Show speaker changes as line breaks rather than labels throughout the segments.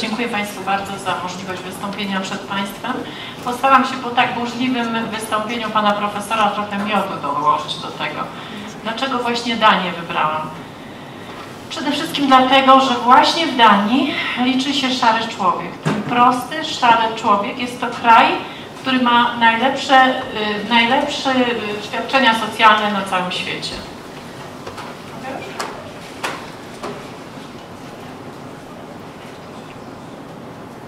Dziękuję Państwu bardzo za możliwość wystąpienia przed Państwem. Postaram się po tak burzliwym wystąpieniu Pana Profesora trochę miodu dołożyć do tego. Dlaczego właśnie Danię wybrałam? Przede wszystkim dlatego, że właśnie w Danii liczy się szary człowiek. Ten prosty, szary człowiek jest to kraj, który ma najlepsze, y, najlepsze y, świadczenia socjalne na całym świecie.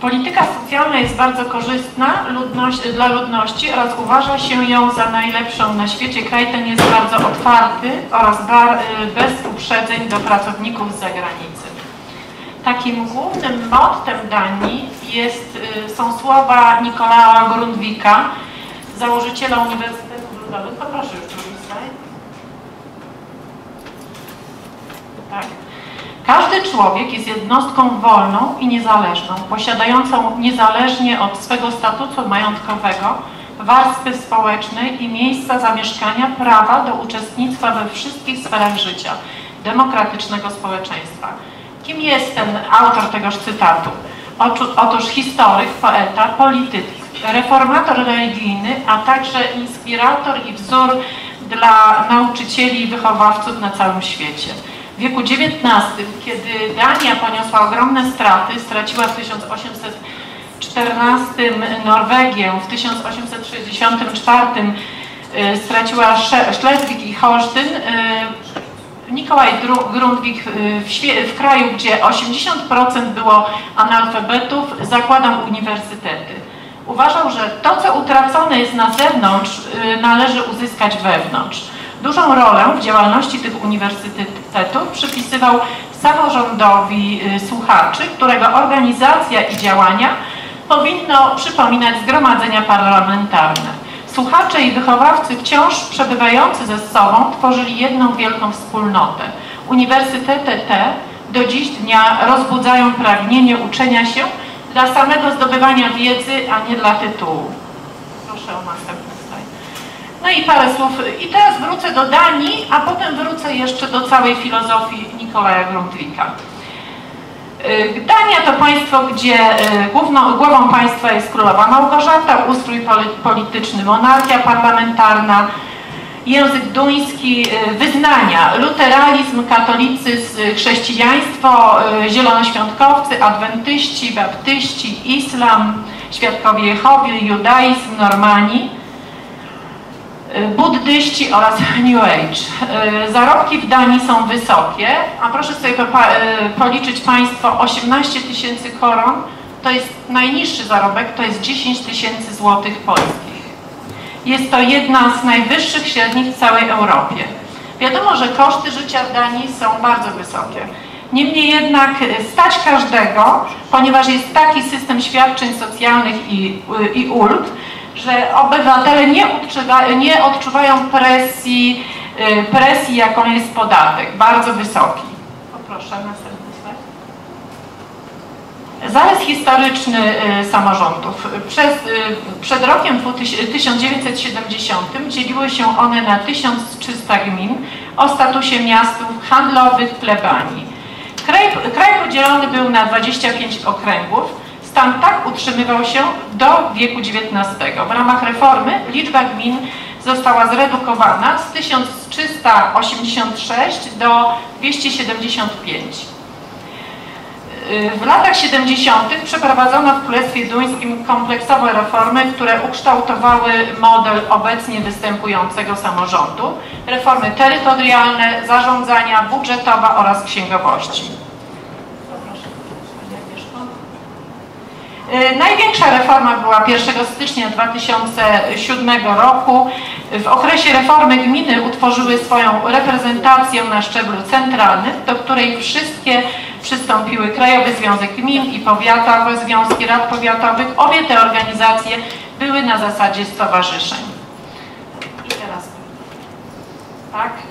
Polityka socjalna jest bardzo korzystna ludność, dla ludności oraz uważa się ją za najlepszą na świecie. Kraj ten jest bardzo otwarty oraz bar, y, bez uprzedzeń do pracowników z zagranicy. Takim głównym mottem Danii jest, y, są słowa Nikolała Grundwika, założyciela Uniwersytetu Ludowego. Poproszę już drugi slajd. Tak. Każdy człowiek jest jednostką wolną i niezależną, posiadającą niezależnie od swego statusu majątkowego, warstwy społecznej i miejsca zamieszkania prawa do uczestnictwa we wszystkich sferach życia demokratycznego społeczeństwa. Kim jest ten autor tegoż cytatu? Otóż historyk, poeta, polityk, reformator religijny, a także inspirator i wzór dla nauczycieli i wychowawców na całym świecie. W wieku XIX, kiedy Dania poniosła ogromne straty, straciła w 1814 Norwegię, w 1864 y, straciła Schleswig i Holsztyn, Mikołaj Grundwik w, w kraju, gdzie 80% było analfabetów, zakładał uniwersytety. Uważał, że to, co utracone jest na zewnątrz, należy uzyskać wewnątrz. Dużą rolę w działalności tych uniwersytetów przypisywał samorządowi y, słuchaczy, którego organizacja i działania powinno przypominać zgromadzenia parlamentarne. Słuchacze i wychowawcy wciąż przebywający ze sobą tworzyli jedną wielką wspólnotę. Uniwersytety te do dziś dnia rozbudzają pragnienie uczenia się dla samego zdobywania wiedzy, a nie dla tytułu. Proszę o następny slajd. No i parę słów. I teraz wrócę do Danii, a potem wrócę jeszcze do całej filozofii Nikolaja Grundwika. Y, Dania to państwo, gdzie y, główną, głową państwa jest królowa Małgorzata, ustrój polityczny, monarchia parlamentarna, język duński, y, wyznania, luteralizm, katolicyzm, chrześcijaństwo, zielonoświątkowcy, adwentyści, baptyści, islam, świadkowie Jehowy, judaizm, Normani. Y, buddyści oraz New Age. Y, zarobki w Danii są wysokie, a proszę sobie y, policzyć Państwo 18 tysięcy koron, to jest najniższy zarobek, to jest 10 tysięcy złotych polskich. Jest to jedna z najwyższych średnich w całej Europie. Wiadomo, że koszty życia w Danii są bardzo wysokie. Niemniej jednak stać każdego, ponieważ jest taki system świadczeń socjalnych i, i ulg, że obywatele nie, nie odczuwają presji, y, presji, jaką jest podatek, bardzo wysoki. Poproszę, następny slajd. Zarys historyczny y, samorządów. Przez, y, przed rokiem 1970 dzieliły się one na 1300 gmin o statusie miastów handlowych, plebanii. Kraj, kraj podzielony był na 25 okręgów, Stan tak utrzymywał się do wieku XIX. W ramach reformy liczba gmin została zredukowana z 1386 do 275. W latach 70. przeprowadzono w Królestwie Duńskim kompleksowe reformy, które ukształtowały model obecnie występującego samorządu, reformy terytorialne, zarządzania, budżetowa oraz księgowości. Największa reforma była 1 stycznia 2007 roku. W okresie reformy gminy utworzyły swoją reprezentację na szczeblu centralnym, do której wszystkie przystąpiły Krajowy Związek Gmin i Powiatowe Związki Rad Powiatowych. Obie te organizacje były na zasadzie stowarzyszeń. I teraz tak.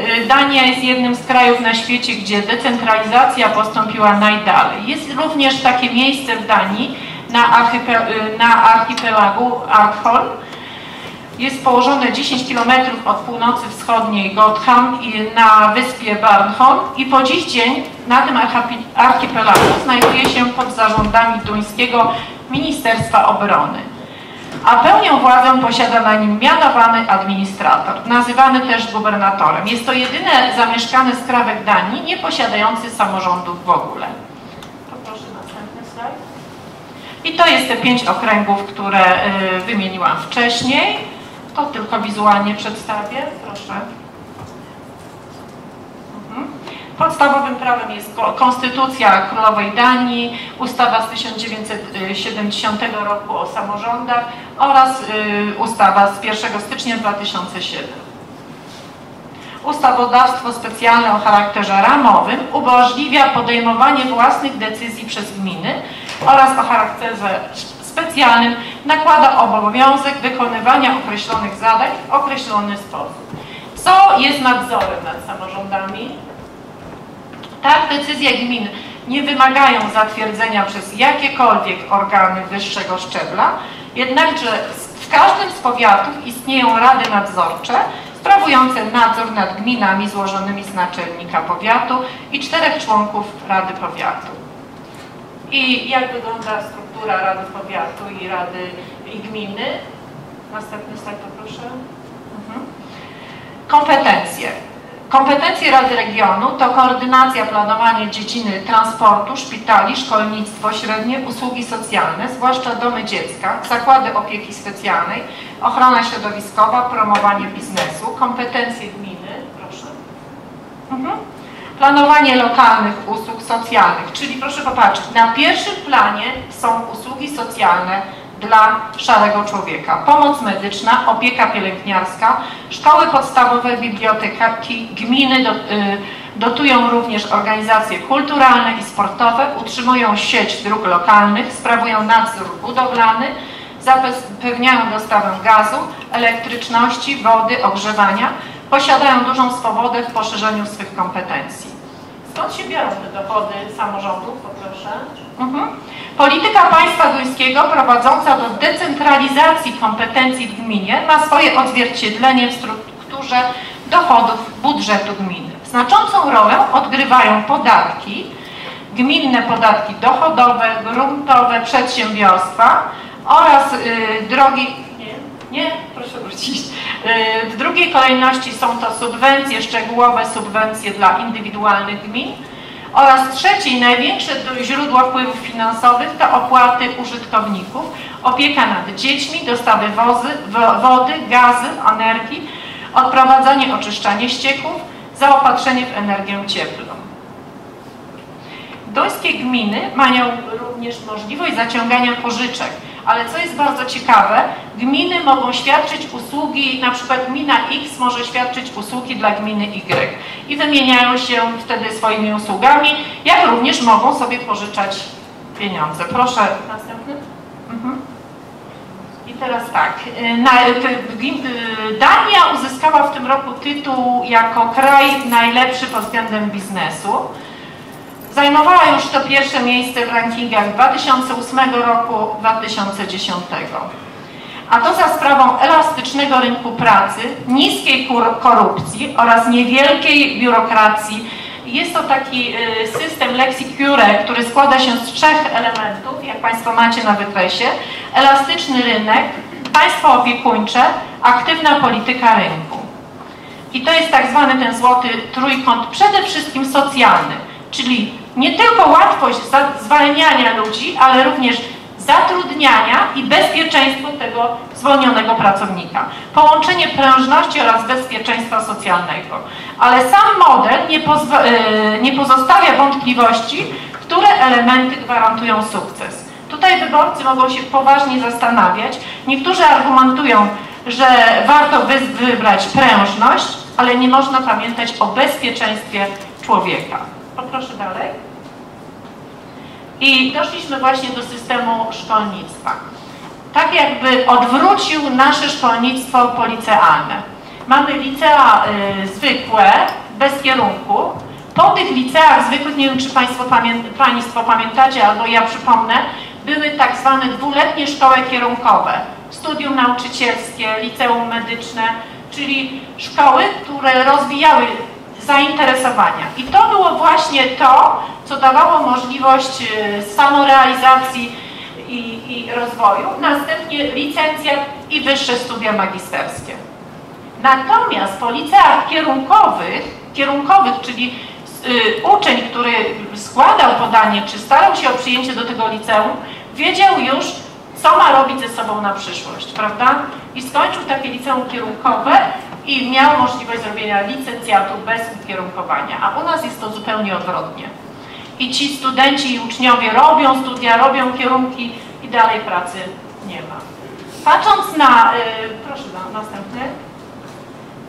Y, Dania jest jednym z krajów na świecie, gdzie decentralizacja postąpiła najdalej. Jest również takie miejsce w Danii na, archipel y, na archipelagu Arkholm. jest położone 10 km od północy wschodniej Gottham na wyspie Barnholm i po dziś dzień na tym archipelagu znajduje się pod zarządami duńskiego Ministerstwa Obrony. A pełnią władzę posiada na nim mianowany administrator, nazywany też gubernatorem. Jest to jedyne zamieszkane skrawek Danii nie posiadający samorządów w ogóle. Poproszę następny slajd. I to jest te pięć okręgów, które y, wymieniłam wcześniej. To tylko wizualnie przedstawię, proszę. Podstawowym prawem jest Konstytucja Królowej Danii, ustawa z 1970 roku o samorządach oraz y, ustawa z 1 stycznia 2007. Ustawodawstwo specjalne o charakterze ramowym umożliwia podejmowanie własnych decyzji przez gminy oraz o charakterze specjalnym nakłada obowiązek wykonywania określonych zadań w określony sposób. Co jest nadzorem nad samorządami? Tak, decyzje gmin nie wymagają zatwierdzenia przez jakiekolwiek organy wyższego szczebla, jednakże w każdym z powiatów istnieją rady nadzorcze sprawujące nadzór nad gminami złożonymi z naczelnika powiatu i czterech członków Rady Powiatu. I jak wygląda struktura Rady Powiatu i Rady i Gminy? Następny slajd poproszę. Mhm. Kompetencje. Kompetencje Rady Regionu to koordynacja, planowanie dziedziny transportu, szpitali, szkolnictwo średnie, usługi socjalne, zwłaszcza domy dziecka, zakłady opieki specjalnej, ochrona środowiskowa, promowanie biznesu, kompetencje gminy, proszę. Mhm planowanie lokalnych usług socjalnych, czyli proszę popatrzeć, na pierwszym planie są usługi socjalne dla szarego człowieka. Pomoc medyczna, opieka pielęgniarska, szkoły podstawowe, biblioteki, gminy y, dotują również organizacje kulturalne i sportowe, utrzymują sieć dróg lokalnych, sprawują nadzór budowlany, zapewniają dostawę gazu, elektryczności, wody, ogrzewania, posiadają dużą swobodę w poszerzeniu swych kompetencji. Skąd się biorą te dochody samorządów, poproszę? Mhm. Polityka państwa duńskiego prowadząca do decentralizacji kompetencji w gminie ma swoje odzwierciedlenie w strukturze dochodów budżetu gminy. Znaczącą rolę odgrywają podatki, gminne podatki dochodowe, gruntowe, przedsiębiorstwa oraz yy, drogi nie? Proszę wrócić. Y, w drugiej kolejności są to subwencje, szczegółowe subwencje dla indywidualnych gmin oraz trzecie i największe źródło wpływów finansowych to opłaty użytkowników, opieka nad dziećmi, dostawy wozy, wody, gazy, energii, odprowadzanie, oczyszczanie ścieków, zaopatrzenie w energię cieplną. Duńskie gminy mają również możliwość zaciągania pożyczek ale co jest bardzo ciekawe, gminy mogą świadczyć usługi, na przykład gmina X może świadczyć usługi dla gminy Y i wymieniają się wtedy swoimi usługami, jak również mogą sobie pożyczać pieniądze. Proszę, następny. Mhm. I teraz tak, Dania uzyskała w tym roku tytuł jako kraj najlepszy pod względem biznesu. Zajmowała już to pierwsze miejsce w rankingach 2008 roku, 2010. A to za sprawą elastycznego rynku pracy, niskiej korupcji oraz niewielkiej biurokracji. Jest to taki y, system Lexicure, który składa się z trzech elementów, jak Państwo macie na wykresie. Elastyczny rynek, państwo opiekuńcze, aktywna polityka rynku. I to jest tak zwany ten złoty trójkąt, przede wszystkim socjalny, czyli nie tylko łatwość zwalniania ludzi, ale również zatrudniania i bezpieczeństwo tego zwolnionego pracownika. Połączenie prężności oraz bezpieczeństwa socjalnego. Ale sam model nie, e, nie pozostawia wątpliwości, które elementy gwarantują sukces. Tutaj wyborcy mogą się poważnie zastanawiać. Niektórzy argumentują, że warto wybrać prężność, ale nie można pamiętać o bezpieczeństwie człowieka. Poproszę dalej. I doszliśmy właśnie do systemu szkolnictwa. Tak jakby odwrócił nasze szkolnictwo policealne. Mamy licea y, zwykłe, bez kierunku. Po tych liceach zwykłych, nie wiem czy Państwo, pamię Państwo pamiętacie, albo ja przypomnę, były tak zwane dwuletnie szkoły kierunkowe. studium nauczycielskie, liceum medyczne, czyli szkoły, które rozwijały zainteresowania. I to było właśnie to, co dawało możliwość y, samorealizacji i, i rozwoju, następnie licencjat i wyższe studia magisterskie. Natomiast po liceach kierunkowych, kierunkowych czyli y, uczeń, który składał podanie, czy starał się o przyjęcie do tego liceum, wiedział już, co ma robić ze sobą na przyszłość, prawda? I skończył takie liceum kierunkowe i miał możliwość zrobienia licencjatu bez ukierunkowania, a u nas jest to zupełnie odwrotnie. I ci studenci i uczniowie robią studia, robią kierunki i dalej pracy nie ma. Patrząc na, yy, proszę na, następny,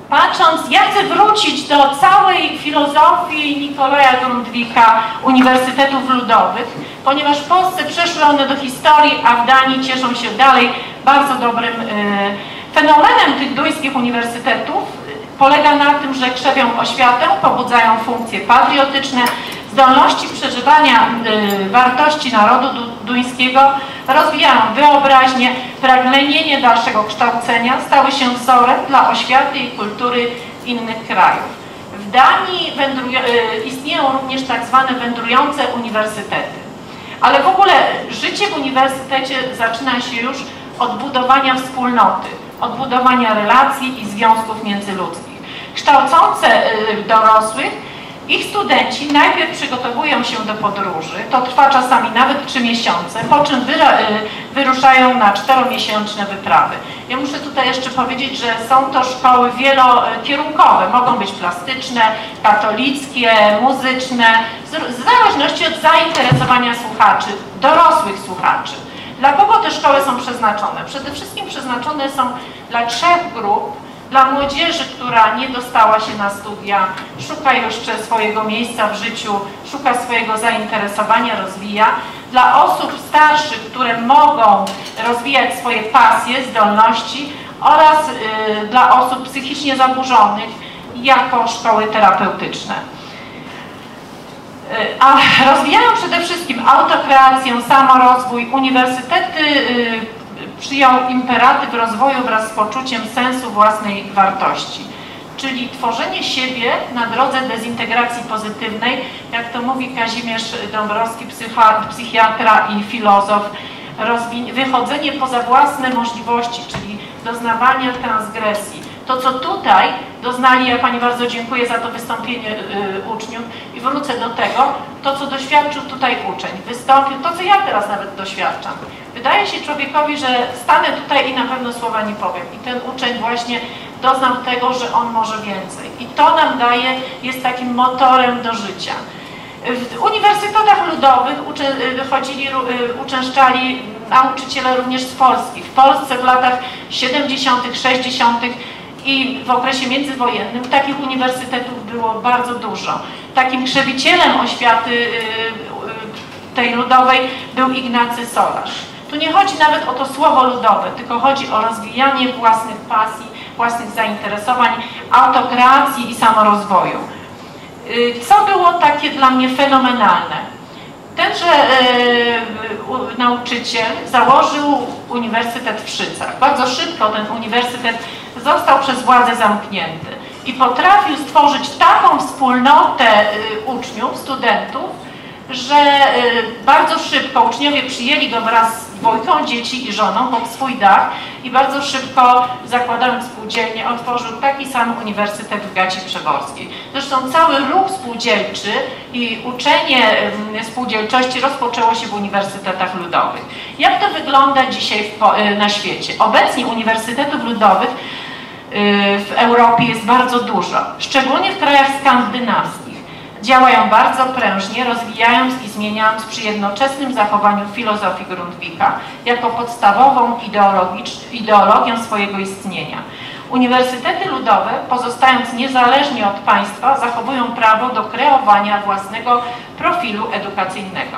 patrząc, ja chcę wrócić do całej filozofii Nikolaja Grundwika Uniwersytetów Ludowych, ponieważ w Polsce przeszły one do historii, a w Danii cieszą się dalej bardzo dobrym yy, Fenomenem tych duńskich uniwersytetów polega na tym, że krzewią oświatę, pobudzają funkcje patriotyczne, zdolności przeżywania y, wartości narodu du, duńskiego, rozwijają wyobraźnię, pragnienie dalszego kształcenia, stały się wzorem dla oświaty i kultury innych krajów. W Danii y, istnieją również tak zwane wędrujące uniwersytety. Ale w ogóle życie w uniwersytecie zaczyna się już od budowania wspólnoty odbudowania relacji i związków międzyludzkich. Kształcące y, dorosłych ich studenci najpierw przygotowują się do podróży, to trwa czasami nawet trzy miesiące, po czym y, wyruszają na czteromiesięczne wyprawy. Ja muszę tutaj jeszcze powiedzieć, że są to szkoły wielokierunkowe, mogą być plastyczne, katolickie, muzyczne, w zależności od zainteresowania słuchaczy, dorosłych słuchaczy. Dla kogo te szkoły są przeznaczone? Przede wszystkim przeznaczone są dla trzech grup. Dla młodzieży, która nie dostała się na studia, szuka jeszcze swojego miejsca w życiu, szuka swojego zainteresowania, rozwija. Dla osób starszych, które mogą rozwijać swoje pasje, zdolności oraz y, dla osób psychicznie zaburzonych jako szkoły terapeutyczne a rozwijają przede wszystkim autokreację, samorozwój. Uniwersytety y, przyjął imperatyw rozwoju wraz z poczuciem sensu własnej wartości. Czyli tworzenie siebie na drodze dezintegracji pozytywnej, jak to mówi Kazimierz Dąbrowski, psychiatra i filozof, wychodzenie poza własne możliwości, czyli doznawania transgresji. To, co tutaj doznali, ja Pani bardzo dziękuję za to wystąpienie y, uczniów i wrócę do tego, to, co doświadczył tutaj uczeń, wystąpił, to, co ja teraz nawet doświadczam. Wydaje się człowiekowi, że stanę tutaj i na pewno słowa nie powiem. I ten uczeń właśnie doznał tego, że on może więcej. I to nam daje, jest takim motorem do życia. W uniwersytetach ludowych wychodzili, y, uczęszczali nauczyciele również z Polski. W Polsce w latach 70., 60 i w okresie międzywojennym takich uniwersytetów było bardzo dużo. Takim krzewicielem oświaty y, y, tej ludowej był Ignacy Solarz. Tu nie chodzi nawet o to słowo ludowe, tylko chodzi o rozwijanie własnych pasji, własnych zainteresowań, autokreacji i samorozwoju. Y, co było takie dla mnie fenomenalne? Tenże e, nauczyciel założył uniwersytet w Szycach. Bardzo szybko ten uniwersytet został przez władze zamknięty i potrafił stworzyć taką wspólnotę e, uczniów, studentów, że e, bardzo szybko uczniowie przyjęli go wraz z dwójką dzieci i żoną pod swój dach i bardzo szybko zakładając spółdzielnię otworzył taki sam uniwersytet w Gaci Przeworskiej. Zresztą cały ruch spółdzielczy i uczenie spółdzielczości rozpoczęło się w uniwersytetach ludowych. Jak to wygląda dzisiaj na świecie? Obecnie uniwersytetów ludowych w Europie jest bardzo dużo, szczególnie w krajach skandynawskich działają bardzo prężnie, rozwijając i zmieniając przy jednoczesnym zachowaniu filozofii Grundtvika jako podstawową ideologią swojego istnienia. Uniwersytety ludowe, pozostając niezależnie od państwa, zachowują prawo do kreowania własnego profilu edukacyjnego.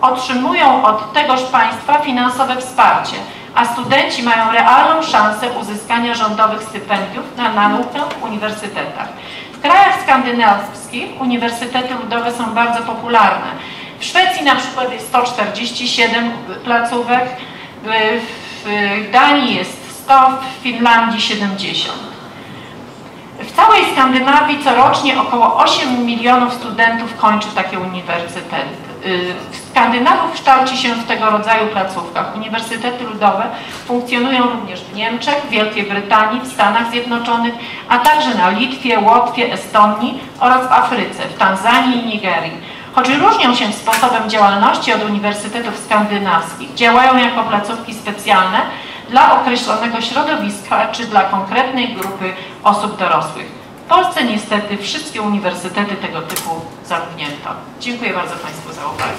Otrzymują od tegoż państwa finansowe wsparcie, a studenci mają realną szansę uzyskania rządowych stypendiów na naukę w uniwersytetach. W krajach skandynawskich uniwersytety ludowe są bardzo popularne. W Szwecji na przykład jest 147 placówek, w Danii jest 100, w Finlandii 70. W całej Skandynawii corocznie około 8 milionów studentów kończy takie uniwersytety. Y, Skandynawów kształci się w tego rodzaju placówkach. Uniwersytety ludowe funkcjonują również w Niemczech, Wielkiej Brytanii, w Stanach Zjednoczonych, a także na Litwie, Łotwie, Estonii oraz w Afryce, w Tanzanii i Nigerii. Choć różnią się sposobem działalności od uniwersytetów skandynawskich, działają jako placówki specjalne dla określonego środowiska czy dla konkretnej grupy osób dorosłych. W Polsce niestety wszystkie uniwersytety tego typu zamknięto. Dziękuję bardzo Państwu za uwagę.